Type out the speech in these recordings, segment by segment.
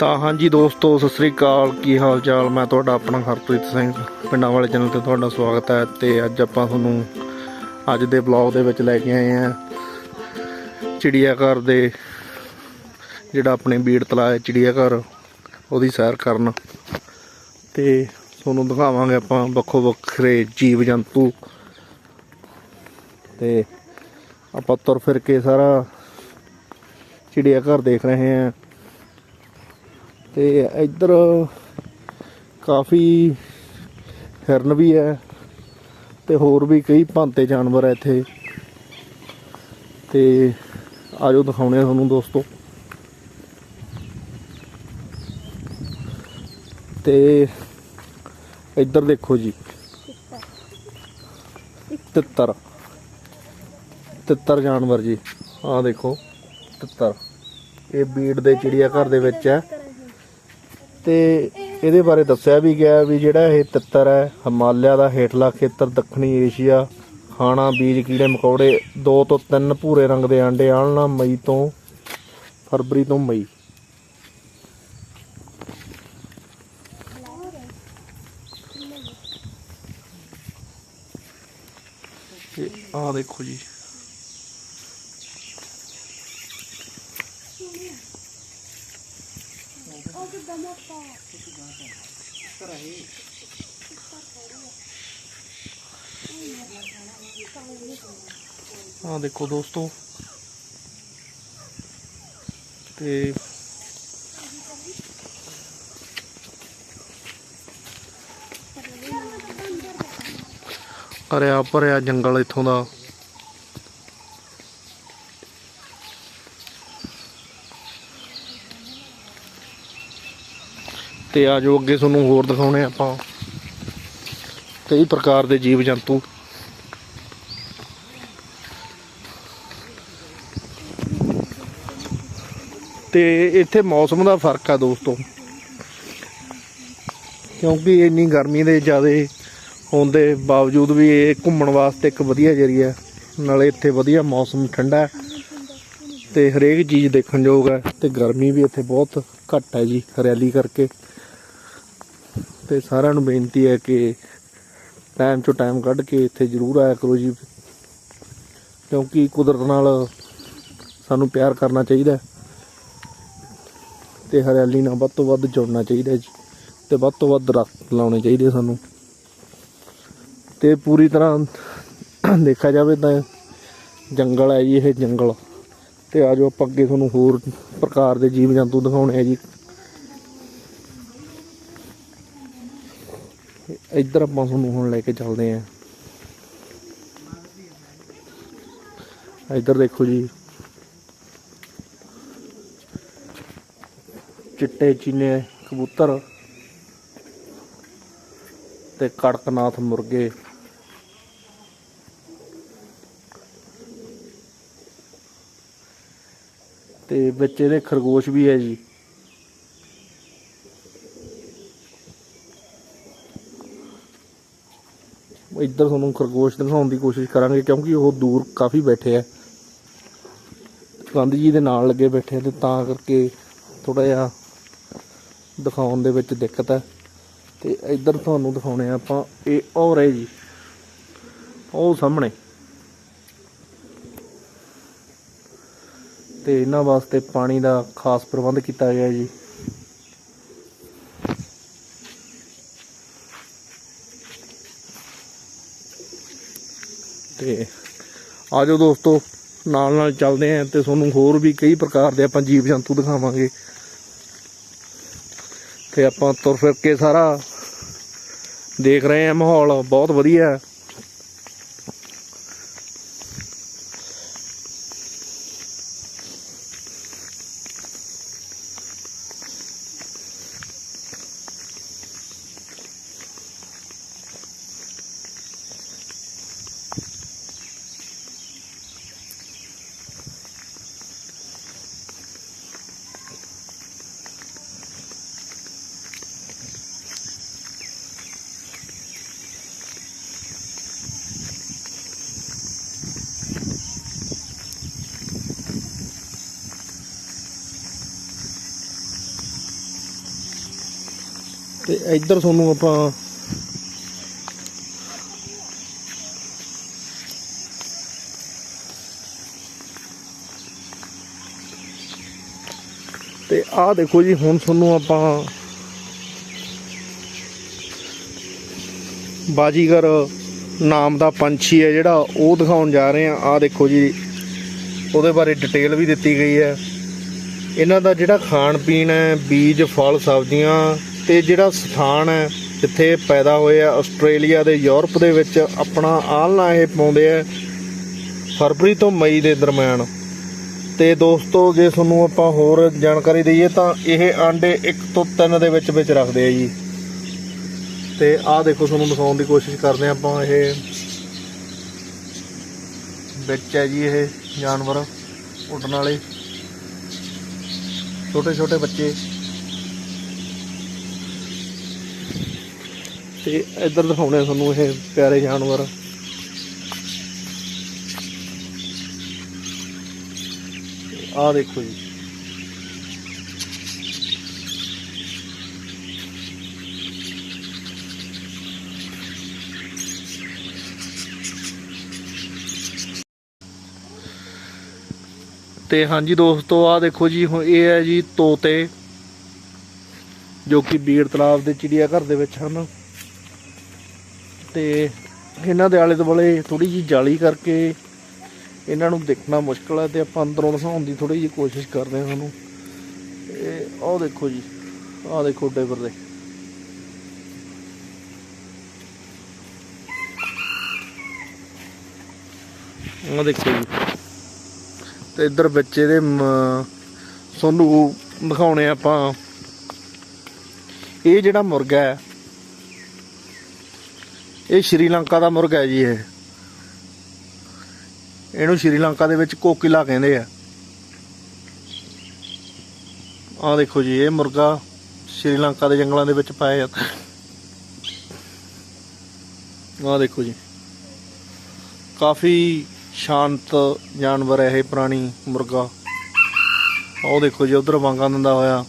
ਤਾਂ ਹਾਂਜੀ ਦੋਸਤੋ, ਸਤਿ ਸ੍ਰੀ ਅਕਾਲ। ਕੀ ਹਾਲ ਚਾਲ ਮੈਂ ਤੁਹਾਡਾ ਆਪਣਾ ਹਰਪ੍ਰੀਤ ਸਿੰਘ। ਪਿੰਡਾਂ ਵਾਲੇ ਚੈਨਲ ਤੇ ਤੁਹਾਡਾ ਸਵਾਗਤ ਹੈ ਤੇ ਅੱਜ ਆਪਾਂ ਤੁਹਾਨੂੰ ਅੱਜ ਦੇ ਬਲੌਗ ਦੇ ਵਿੱਚ ਲੈ ਕੇ ਆਏ ਹਾਂ ਚਿੜੀਆ ਘਰ ਦੇ ਜਿਹੜਾ ਆਪਣੇ ਬੀੜ ਤਲਾ ਹੈ ਚਿੜੀਆ ਘਰ ਉਹਦੀ ਸੈਰ ਕਰਨ। ਤੇ ਤੁਹਾਨੂੰ ਦਿਖਾਵਾਂਗੇ ਆਪਾਂ ਵੱਖੋ ਵੱਖਰੇ ਜੀਵ ਜੰਤੂ। ਤੇ ਆਪਾਂ ਤੁਰ ਫਿਰ ਕੇ ਸਾਰਾ ਚਿੜੀਆ ਘਰ ਦੇਖ ਰਹੇ ਹਾਂ। ਤੇ ਇੱਧਰ ਕਾਫੀ ਹਿਰਨ ਵੀ ਹੈ ਤੇ ਹੋਰ ਵੀ ਕਈ ਭਾਂਤੇ ਜਾਨਵਰ ਹੈ ਇੱਥੇ। ਤੇ ਆਜੋ ਦਿਖਾਉਣੇ ਆ ਤੁਹਾਨੂੰ ਦੋਸਤੋ। ਤੇ ਇੱਧਰ ਦੇਖੋ ਜੀ। ਤਿੱਤਰ। ਤਿੱਤਰ ਜਾਨਵਰ ਜੀ। ਆਹ ਦੇਖੋ, ਤਿੱਤਰ। ਇਹ ਬੀੜ ਦੇ ਚਿੜੀਆ ਘਰ ਦੇ ਵਿੱਚ ਹੈ। ਤੇ ਇਹਦੇ ਬਾਰੇ ਦੱਸਿਆ ਵੀ ਗਿਆ ਵੀ ਜਿਹੜਾ ਇਹ ਤਿੱਤਰ ਹੈ, ਹਿਮਾਲਿਆ ਦਾ ਹੇਠਲਾ ਖੇਤਰ, ਦੱਖਣੀ ਏਸ਼ੀਆ, ਖਾਣਾ, ਬੀਜ, ਕੀੜੇ, ਮਕੌੜੇ 2 ਤੋਂ 3 ਭੂਰੇ ਰੰਗ ਦੇ ਆਂਡੇ ਆਲਣਾ ਮਈ ਤੋਂ ਫਰਵਰੀ ਤੋਂ ਮਈ। ਆ ਦੇਖੋ ਜੀ। ਆਹ ਦੇਖੋ ਦੋਸਤੋ। ਤੇ ਹਰਿਆ ਭਰਿਆ ਜੰਗਲ ਇੱਥੋਂ ਦਾ। ਤੇ ਆ ਜੋ ਅੱਗੇ ਤੁਹਾਨੂੰ ਹੋਰ ਦਿਖਾਉਣੇ ਆਪਾਂ। ਕਈ ਪ੍ਰਕਾਰ ਦੇ ਜੀਵ ਜੰਤੂ। ਤੇ ਇੱਥੇ ਮੌਸਮ ਦਾ ਫ਼ਰਕ ਆ ਦੋਸਤੋ। ਕਿਉਂਕਿ ਇੰਨੀ ਗਰਮੀ ਦੇ ਜ਼ਿਆਦਾ ਹੋਣ ਦੇ ਬਾਵਜੂਦ ਵੀ ਇਹ ਘੁੰਮਣ ਵਾਸਤੇ ਇੱਕ ਵਧੀਆ ਜਰੀਆ ਨਾਲੇ ਇੱਥੇ ਵਧੀਆ ਮੌਸਮ ਠੰਡਾ ਹੈ। ਤੇ ਹਰੇਕ ਚੀਜ਼ ਦੇਖਣ ਯੋਗ ਹੈ। ਤੇ ਗਰਮੀ ਵੀ ਇੱਥੇ ਬਹੁਤ ਘੱਟ ਹੈ ਜੀ, ਹਰਿਆਲੀ ਕਰਕੇ। ਤੇ ਸਾਰਿਆਂ ਨੂੰ ਬੇਨਤੀ ਹੈ ਕਿ ਟਾਈਮ ਚੋਂ ਟਾਈਮ ਕੱਢ ਕੇ ਇੱਥੇ ਜ਼ਰੂਰ ਆਇਆ ਕਰੋ ਜੀ। ਕਿਉਂਕਿ ਕੁਦਰਤ ਨਾਲ ਸਾਨੂੰ ਪਿਆਰ ਕਰਨਾ ਚਾਹੀਦਾ ਹੈ ਤੇ ਹਰਿਆਲੀ ਨਾਲ ਵੱਧ ਤੋਂ ਵੱਧ ਜੁੜਨਾ ਚਾਹੀਦਾ ਜੀ ਤੇ ਵੱਧ ਤੋਂ ਵੱਧ ਦਰਖਤ ਲਾਉਣੇ ਚਾਹੀਦੇ ਸਾਨੂੰ। ਤੇ ਪੂਰੀ ਤਰ੍ਹਾਂ ਦੇਖਿਆ ਜਾਵੇ ਤਾਂ ਜੰਗਲ ਹੈ ਜੀ, ਇਹ ਜੰਗਲ। ਤੇ ਆਜੋ ਆਪਾਂ ਅੱਗੇ ਤੁਹਾਨੂੰ ਹੋਰ ਪ੍ਰਕਾਰ ਦੇ ਜੀਵ ਜੰਤੂ ਦਿਖਾਉਣੇ ਆ ਜੀ। ਇੱਧਰ ਆਪਾਂ ਤੁਹਾਨੂੰ ਹੁਣ ਲੈ ਕੇ ਚੱਲਦੇ ਆਂ ਇੱਧਰ ਦੇਖੋ ਜੀ। ਚਿੱਟੇ ਚੀਨੇ, ਕਬੂਤਰ ਤੇ ਕੜਕਨਾਥ ਮੁਰਗੇ। ਤੇ ਵਿੱਚ ਇਹਦੇ ਖਰਗੋਸ਼ ਵੀ ਹੈ ਜੀ। ਇੱਧਰ ਤੁਹਾਨੂੰ ਖਰਗੋਸ਼ ਦਿਖਾਉਣ ਦੀ ਕੋਸ਼ਿਸ਼ ਕਰਾਂਗੇ, ਕਿਉਂਕਿ ਉਹ ਦੂਰ ਕਾਫੀ ਬੈਠੇ ਆ। ਗਾਂਧੀ ਜੀ ਦੇ ਨਾਲ ਲੱਗੇ ਬੈਠੇ ਆ ਤੇ ਤਾਂ ਕਰਕੇ ਥੋੜਾ ਜਿਹਾ ਦਿਖਾਉਣ ਦੇ ਵਿੱਚ ਦਿੱਕਤ ਹੈ ਤੇ ਇੱਧਰ ਤੁਹਾਨੂੰ ਦਿਖਾਉਣੇ ਆ ਆਪਾਂ, ਇਹ ਔਰ ਹੈ ਜੀ, ਉਹ ਸਾਹਮਣੇ। ਤੇ ਇਹਨਾਂ ਵਾਸਤੇ ਪਾਣੀ ਦਾ ਖਾਸ ਪ੍ਰਬੰਧ ਕੀਤਾ ਗਿਆ ਜੀ। ਤੇ ਆਜੋ ਦੋਸਤੋ, ਨਾਲ ਨਾਲ ਚੱਲਦੇ ਆਂ ਤੇ ਤੁਹਾਨੂੰ ਹੋਰ ਵੀ ਕਈ ਪ੍ਰਕਾਰ ਦੇ ਆਪਾਂ ਜੀਵ ਜੰਤੂ ਦਿਖਾਵਾਂਗੇ। ਤੇ ਆਪਾਂ ਤੁਰ ਫਿਰ ਕੇ ਸਾਰਾ ਦੇਖ ਰਹੇ ਆਂ ਮਾਹੌਲ, ਬਹੁਤ ਵਧੀਆ। ਹੈ ਤੇ ਇੱਧਰ ਤੁਹਾਨੂੰ ਆਪਾਂ ਤੇ ਆਹ ਦੇਖੋ ਜੀ, ਹੁਣ ਤੁਹਾਨੂੰ ਆਪਾਂ ਬਾਜੀਗਰ ਨਾਮ ਦਾ ਪੰਛੀ ਹੈ ਜਿਹੜਾ, ਉਹ ਦਿਖਾਉਣ ਜਾ ਰਹੇ ਆ ਆਹ ਦੇਖੋ ਜੀ, ਉਹਦੇ ਬਾਰੇ ਡਿਟੇਲ ਵੀ ਦਿੱਤੀ ਗਈ ਹੈ। ਇਹਨਾਂ ਦਾ ਜਿਹੜਾ ਖਾਣ ਪੀਣ ਹੈ, ਬੀਜ, ਫਲ, ਸਬਜ਼ੀਆਂ ਤੇ ਜਿਹੜਾ ਸਥਾਨ ਹੈ, ਜਿੱਥੇ ਪੈਦਾ ਹੋਏ ਆ, ਆਸਟ੍ਰੇਲੀਆ ਦੇ ਯੂਰਪ ਦੇ ਵਿੱਚ ਆਪਣਾ ਆਲਣਾ ਇਹ ਪਾਉਂਦੇ ਆ, ਫਰਵਰੀ ਤੋਂ ਮਈ ਦੇ ਦਰਮਿਆਨ। ਤੇ ਦੋਸਤੋ, ਜੇ ਤੁਹਾਨੂੰ ਆਪਾਂ ਹੋਰ ਜਾਣਕਾਰੀ ਦਈਏ, ਤਾਂ ਇਹ ਆਂਡੇ 1 ਤੋਂ 3 ਦੇ ਵਿੱਚ ਵਿੱਚ ਰੱਖਦੇ ਆ ਜੀ। ਤੇ ਆਹ ਦੇਖੋ, ਤੁਹਾਨੂੰ ਦਿਖਾਉਣ ਦੀ ਕੋਸ਼ਿਸ਼ ਕਰਦੇ ਹਾਂ ਆਪਾਂ ਇਹ। ਵਿੱਚ ਹੈ ਜੀ ਇਹ ਜਾਨਵਰ ਉੱਡਣ ਵਾਲੇ। ਛੋਟੇ ਛੋਟੇ ਬੱਚੇ। ਤੇ ਇੱਧਰ ਦਿਖਾਉਣੇ ਤੁਹਾਨੂੰ ਇਹ ਪਿਆਰੇ ਜਾਨਵਰ। ਆਹ ਦੇਖੋ ਜੀ। ਤੇ ਹਾਂਜੀ ਦੋਸਤੋ, ਆਹ ਦੇਖੋ ਜੀ, ਹੁਣ ਇਹ ਹੈ ਜੀ ਤੋਤੇ, ਜੋ ਕਿ ਬੀੜ ਤਲਾਬ ਦੇ ਚਿੜੀਆ ਘਰ ਦੇ ਵਿੱਚ ਹਨ। ਤੇ ਇਹਨਾਂ ਦੇ ਆਲੇ ਦੁਆਲੇ ਥੋੜੀ ਜੀ ਜਾਲੀ ਕਰਕੇ ਇਹਨਾਂ ਨੂੰ ਦੇਖਣਾ ਮੁਸ਼ਕਲ ਹੈ ਤੇ ਆਪਾਂ ਅੰਦਰੋਂ ਦਿਖਾਉਣ ਦੀ ਥੋੜੀ ਜੀ ਕੋਸ਼ਿਸ਼ ਕਰਦੇ ਹਾਂ ਤੁਹਾਨੂੰ। ਇਹ ਆਹ ਦੇਖੋ ਜੀ, ਆਹ ਦੇਖੋ ਡੇਵਰ ਦੇ। ਆਹ ਦੇਖੋ ਜੀ। ਤੇ ਇੱਧਰ ਬੱਚੇ ਦੇ ਮ- ਤੁਹਾਨੂੰ ਦਿਖਾਉਣੇ ਆਪਾਂ। ਇਹ ਜਿਹੜਾ ਮੁਰਗਾ ਹੈ ਇਹ ਸ਼੍ਰੀਲੰਕਾ ਦਾ ਮੁਰਗ ਹੈ ਜੀ ਇਹ। ਇਹਨੂੰ ਸ਼੍ਰੀਲੰਕਾ ਦੇ ਵਿੱਚ ਕੋਕਿਲਾ ਕਹਿੰਦੇ ਆ। ਆਹ ਦੇਖੋ ਜੀ, ਇਹ ਮੁਰਗਾ ਸ਼੍ਰੀਲੰਕਾ ਦੇ ਜੰਗਲਾਂ ਦੇ ਵਿੱਚ ਪਾਇਆ ਜਾਂਦਾ। ਆਹ ਦੇਖੋ ਜੀ। ਕਾਫੀ ਸ਼ਾਂਤ ਜਾਨਵਰ ਹੈ ਇਹ ਪ੍ਰਾਣੀ ਮੁਰਗਾ। ਉਹ ਦੇਖੋ ਜੀ, ਉਧਰ ਵਾਂਗਾ ਦਿੰਦਾ ਹੋਇਆ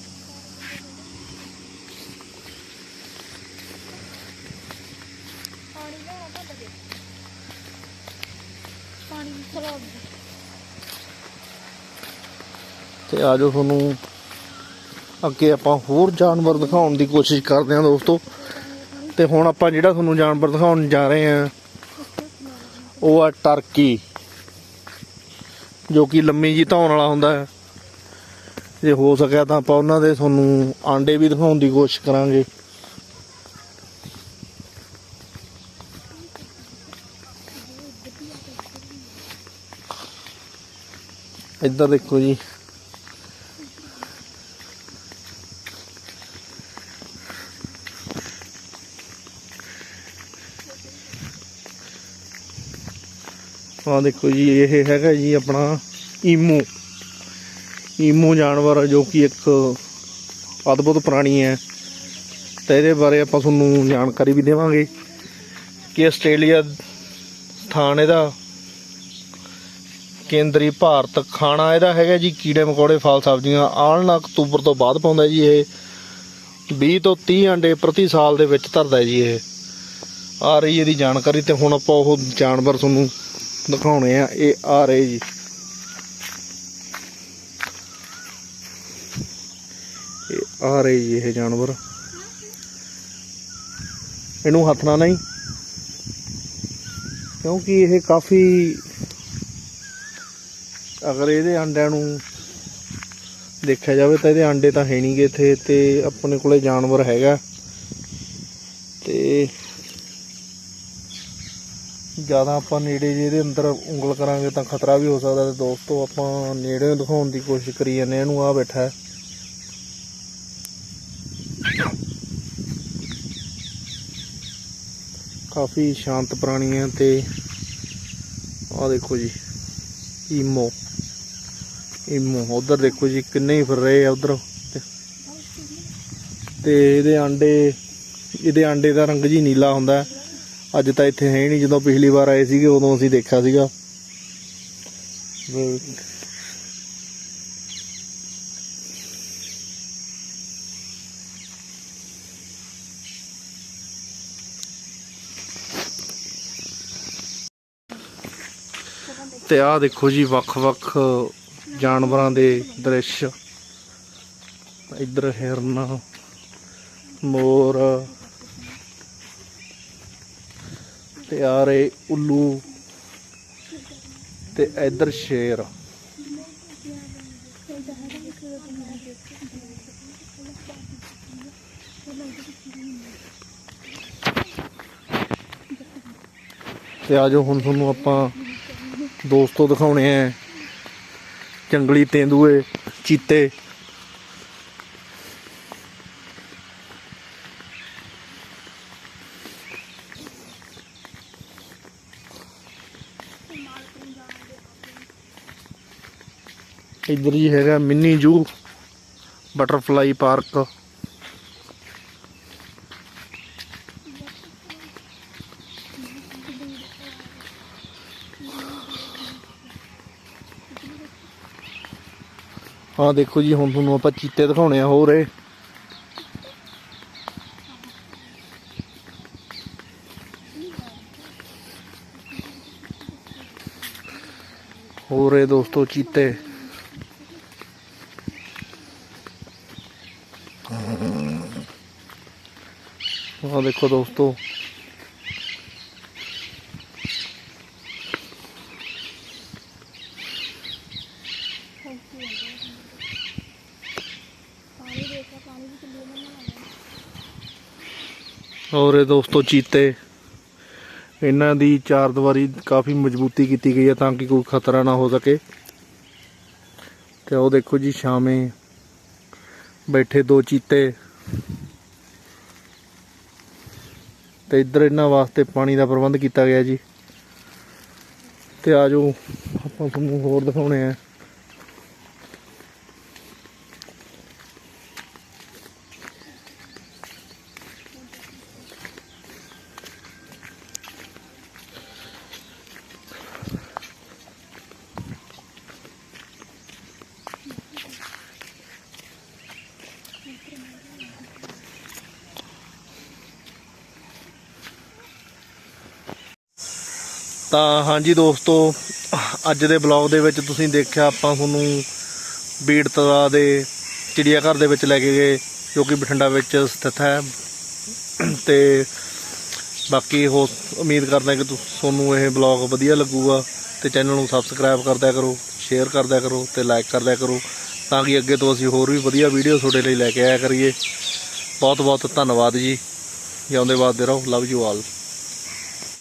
ਪਾਣੀ ਲਿਆਉਣਾ ਭੱਜ ਗਿਆ ਪਾਣੀ ਦੀ ਖਰਾਬ ਤੇ ਆਜੋ ਤੁਹਾਨੂੰ ਅੱਗੇ ਆਪਾਂ ਹੋਰ ਜਾਨਵਰ ਦਿਖਾਉਣ ਦੀ ਕੋਸ਼ਿਸ਼ ਕਰਦੇ ਹਾਂ ਦੋਸਤੋ। ਤੇ ਹੁਣ ਆਪਾਂ ਜਿਹੜਾ ਤੁਹਾਨੂੰ ਜਾਨਵਰ ਦਿਖਾਉਣ ਜਾ ਰਹੇ ਹਾਂ, ਉਹ ਆ ਟਰਕੀ, ਜੋ ਕਿ ਲੰਮੀ ਜੀ ਧੌਣ ਵਾਲਾ ਹੁੰਦਾ ਹੈ। ਜੇ ਹੋ ਸਕਿਆ ਤਾਂ ਆਪਾਂ ਉਹਨਾਂ ਦੇ ਤੁਹਾਨੂੰ ਆਂਡੇ ਵੀ ਦਿਖਾਉਣ ਦੀ ਕੋਸ਼ਿਸ਼ ਕਰਾਂਗੇ। ਇੱਧਰ ਦੇਖੋ ਜੀ। ਆਹ ਦੇਖੋ ਜੀ, ਇਹ ਹੈਗਾ ਜੀ ਆਪਣਾ ਈਮੂ। ਈਮੂ ਜਾਨਵਰ ਜੋ ਕਿ ਇੱਕ ਅਦਭੁਤ ਪ੍ਰਾਣੀ ਹੈ। ਤੇ ਇਹਦੇ ਬਾਰੇ ਆਪਾਂ ਤੁਹਾਨੂੰ ਜਾਣਕਾਰੀ ਵੀ ਦੇਵਾਂਗੇ ਕਿ ਆਸਟ੍ਰੇਲੀਆ ਸਥਾਨ ਇਹਦਾ, ਕੇਂਦਰੀ ਭਾਰਤ ਖਾਣਾ ਇਹਦਾ ਹੈਗਾ ਜੀ, ਕੀੜੇ ਮਕੌੜੇ, ਫਲ ਸਬਜ਼ੀਆਂ ਆਲਣਾ ਅਕਤੂਬਰ ਤੋਂ ਬਾਅਦ ਪਾਉਂਦਾ ਜੀ ਇਹ। 20 ਤੋਂ 30 ਅੰਡੇ ਪ੍ਰਤੀ ਸਾਲ ਦੇ ਵਿੱਚ ਧਰਦਾ ਜੀ ਇਹ। ਆ ਰਹੀ ਇਹਦੀ ਜਾਣਕਾਰੀ ਤੇ ਹੁਣ ਆਪਾਂ ਉਹ ਜਾਨਵਰ ਤੁਹਾਨੂੰ ਦਿਖਾਉਣੇ ਆ, ਇਹ ਆ ਰਹੇ ਜੀ। ਇਹ ਆ ਰਹੇ ਜੀ ਇਹ ਜਾਨਵਰ। ਇਹਨੂੰ ਹੱਥ ਨਾਲ ਨਹੀਂ ਕਿਉਂਕਿ ਇਹ ਕਾਫੀ, ਅਗਰ ਇਹਦੇ ਅੰਡਿਆਂ ਨੂੰ ਦੇਖਿਆ ਜਾਵੇ ਤਾਂ ਇਹਦੇ ਅੰਡੇ ਤਾਂ ਹੈ ਨਹੀਂਗੇ ਇੱਥੇ ਤੇ ਆਪਣੇ ਕੋਲੇ ਜਾਨਵਰ ਹੈਗਾ। ਤੇ ਜ਼ਿਆਦਾ ਆਪਾਂ ਨੇੜੇ ਜੇ ਇਹਦੇ ਅੰਦਰ ਉਂਗਲ ਕਰਾਂਗੇ ਤਾਂ ਖਤਰਾ ਵੀ ਹੋ ਸਕਦਾ ਤੇ ਦੋਸਤੋ ਆਪਾਂ ਨੇੜੇ ਦਿਖਾਉਣ ਦੀ ਕੋਸ਼ਿਸ਼ ਕਰੀ ਜਾਂਦੇ ਇਹਨੂੰ ਆ ਬੈਠਾ ਹੈ। ਕਾਫੀ ਸ਼ਾਂਤ ਪ੍ਰਾਣੀ ਹੈ ਤੇ ਆ ਦੇਖੋ ਜੀ, ਈਮੋ। ਈਮੋ, ਉਧਰ ਦੇਖੋ ਜੀ ਕਿੰਨੇ ਹੀ ਫਿਰ ਰਹੇ ਆ ਉਧਰ। ਤੇ ਇਹਦੇ ਆਂਡੇ ਇਹਦੇ ਆਂਡੇ ਦਾ ਰੰਗ ਜੀ ਨੀਲਾ ਹੁੰਦਾ ਹੈ। ਅੱਜ ਤਾਂ ਇੱਥੇ ਹੈ ਨਹੀਂ, ਜਦੋਂ ਪਿਛਲੀ ਵਾਰ ਆਏ ਸੀਗੇ, ਉਦੋਂ ਅਸੀਂ ਦੇਖਿਆ ਸੀਗਾ। ਤੇ ਆਹ ਦੇਖੋ ਜੀ, ਵੱਖ-ਵੱਖ ਜਾਨਵਰਾਂ ਦੇ ਦ੍ਰਿਸ਼। ਇੱਧਰ ਹਿਰਨ, ਮੋਰ ਤੇ ਆ ਰਹੇ ਉੱਲੂ ਤੇ ਇੱਧਰ ਸ਼ੇਰ। ਤੇ ਆਜੋ ਹੁਣ ਤੁਹਾਨੂੰ ਆਪਾਂ ਦੋਸਤੋ ਦਿਖਾਉਣੇ ਆ ਜੰਗਲੀ ਤੇਂਦੂਏ ਚੀਤੇ। ਇੱਧਰ ਜੀ ਹੈਗਾ ਮਿੰਨੀ ਜੂ, ਬਟਰਫਲਾਈ ਪਾਰਕ। ਹਾਂ ਦੇਖੋ ਜੀ, ਹੁਣ ਤੁਹਾਨੂੰ ਆਪਾਂ ਚੀਤੇ ਦਿਖਾਉਣੇ ਆ ਹੋਰ ਇਹ। ਹੋਰ ਇਹ ਦੋਸਤੋ ਚੀਤੇ। ਆਹ ਦੇਖੋ ਦੋਸਤੋ ਔਰ ਇਹ ਦੋਸਤੋ ਚੀਤੇ, ਇਹਨਾਂ ਦੀ ਚਾਰ ਦੀਵਾਰੀ ਕਾਫੀ ਮਜ਼ਬੂਤੀ ਕੀਤੀ ਗਈ ਹੈ ਤਾਂ ਕਿ ਕੋਈ ਖਤਰਾ ਨਾ ਹੋ ਸਕੇ। ਤੇ ਉਹ ਦੇਖੋ ਜੀ, ਸ਼ਾਮੇ ਬੈਠੇ ਦੋ ਚੀਤੇ। ਤੇ ਇੱਧਰ ਇਹਨਾਂ ਵਾਸਤੇ ਪਾਣੀ ਦਾ ਪ੍ਰਬੰਧ ਕੀਤਾ ਗਿਆ ਜੀ। ਤੇ ਆਜੋ ਆਪਾਂ ਤੁਹਾਨੂੰ ਹੋਰ ਦਿਖਾਉਣੇ ਆ। ਤਾਂ ਹਾਂਜੀ ਦੋਸਤੋ, ਅੱਜ ਦੇ ਬਲੌਗ ਦੇ ਵਿੱਚ ਤੁਸੀਂ ਦੇਖਿਆ ਆਪਾਂ ਤੁਹਾਨੂੰ ਬੀੜਤਲਾ ਦੇ ਚਿੜੀਆ ਘਰ ਦੇ ਵਿੱਚ ਲੈ ਕੇ ਗਏ, ਜੋ ਕਿ ਬਠਿੰਡਾ ਵਿੱਚ ਸਥਿਤ ਹੈ। ਤੇ ਬਾਕੀ ਹੋ ਉਮੀਦ ਕਰਦਾ ਕਿ ਤੁਹਾਨੂੰ ਇਹ ਬਲੌਗ ਵਧੀਆ ਲੱਗੂਗਾ ਤੇ ਚੈਨਲ ਨੂੰ ਸਬਸਕ੍ਰਾਈਬ ਕਰਦਿਆ ਕਰੋ ਸ਼ੇਅਰ ਕਰਦਿਆ ਕਰੋ ਤੇ ਲਾਈਕ ਕਰਦਿਆ ਕਰੋ ਤਾਂ ਕਿ ਅੱਗੇ ਤੋਂ ਅਸੀਂ ਹੋਰ ਵੀ ਵਧੀਆ ਵੀਡੀਓ ਤੁਹਾਡੇ ਲਈ ਲੈ ਕੇ ਆਇਆ ਕਰੀਏ। ਬਹੁਤ ਬਹੁਤ ਧੰਨਵਾਦ ਜੀ। ਜਿਉਂਦੇ ਵਾਸਤੇ ਰਹੋ। Love you all